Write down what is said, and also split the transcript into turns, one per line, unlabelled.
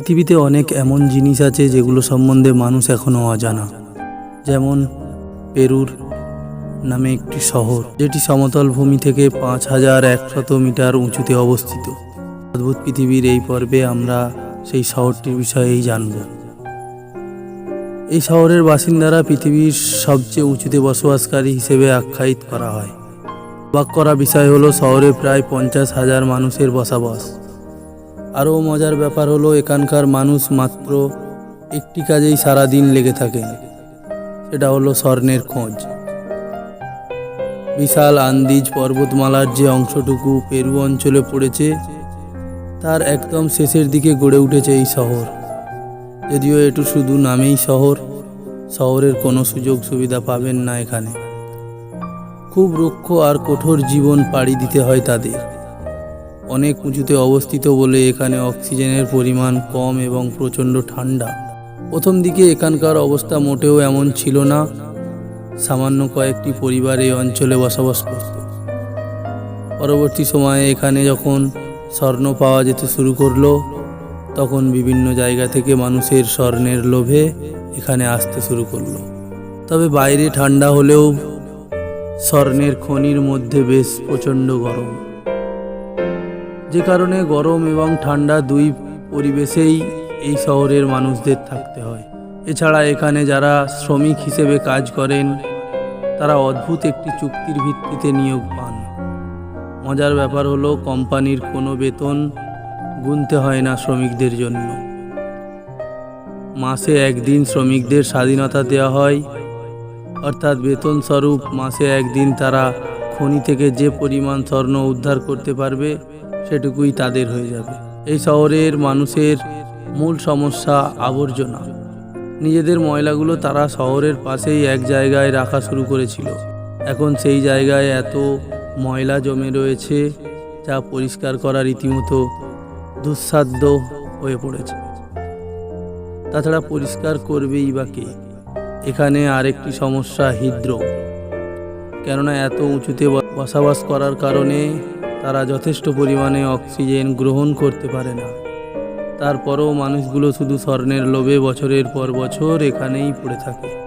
পৃথিবীতে অনেক এমন জিনিস আছে যেগুলো সম্বন্ধে মানুষ এখনও অজানা। যেমন পেরুর নামে একটি শহর, যেটি সমতল ভূমি থেকে পাঁচ হাজার একশত মিটার উঁচুতে অবস্থিত। অদ্ভুত পৃথিবীর এই পর্বে আমরা সেই শহরটির বিষয়েই জানব। এই শহরের বাসিন্দারা পৃথিবীর সবচেয়ে উঁচুতে বসবাসকারী হিসেবে আখ্যায়িত করা হয়। অবাক করা বিষয় হলো শহরে প্রায় পঞ্চাশ হাজার মানুষের বসবাস। আরও মজার ব্যাপার হলো, এখানকার মানুষ মাত্র একটি কাজেই সারাদিন লেগে থাকেন সেটা হলো স্বর্ণের খোঁজ। বিশাল আন্দিজ পর্বতমালার যে অংশটুকু পেরু অঞ্চলে পড়েছে, তার একদম শেষের দিকে গড়ে উঠেছে এই শহর। যদিও এটু শুধু নামেই শহর, শহরের কোনো সুযোগ সুবিধা পাবেন না এখানে। খুব রুক্ষ আর কঠোর জীবন পাড়ি দিতে হয় তাদের। অনেক উঁচুতে অবস্থিত বলে এখানে অক্সিজেনের পরিমাণ কম এবং প্রচণ্ড ঠান্ডা। প্রথম দিকে এখানকার অবস্থা মোটেও এমন ছিল না। সামান্য কয়েকটি পরিবার এই অঞ্চলে বসবাস করত। পরবর্তী সময়ে এখানে যখন স্বর্ণ পাওয়া যেতে শুরু করল, তখন বিভিন্ন জায়গা থেকে মানুষের স্বর্ণের লোভে এখানে আসতে শুরু করল। তবে বাইরে ঠান্ডা হলেও স্বর্ণের খনির মধ্যে বেশ প্রচণ্ড গরম। যে কারণে গরম এবং ঠান্ডা দুই পরিবেশেই এই শহরের মানুষদের থাকতে হয়। এছাড়া এখানে যারা শ্রমিক হিসেবে কাজ করেন, তারা অদ্ভুত একটি চুক্তির ভিত্তিতে নিয়োগ পান। মজার ব্যাপার হলো, কোম্পানির কোনো বেতন গুনতে হয় না শ্রমিকদের জন্য। মাসে একদিন শ্রমিকদের স্বাধীনতা দেওয়া হয়, অর্থাৎ বেতন স্বরূপ মাসে একদিন তারা খনি থেকে যে পরিমাণ স্বর্ণ উদ্ধার করতে পারবে সেটুকুই তাদের হয়ে যাবে। এই শহরের মানুষের মূল সমস্যা আবর্জনা। নিজেদের ময়লাগুলো তারা শহরের পাশেই এক জায়গায় রাখা শুরু করেছিল। এখন সেই জায়গায় এত ময়লা জমে রয়েছে যা পরিষ্কার করা রীতিমতো দুঃসাধ্য হয়ে পড়েছে। তাছাড়া পরিষ্কার করবেই বা কে? এখানে আরেকটি সমস্যা হৃদরোগ। কেননা এত উঁচুতে বসবাস করার কারণে তারা যথেষ্ট পরিমাণে অক্সিজেন গ্রহণ করতে পারে না। তারপরও মানুষগুলো শুধু স্বর্ণের লোভে বছরের পর বছর এখানেই পড়ে থাকে।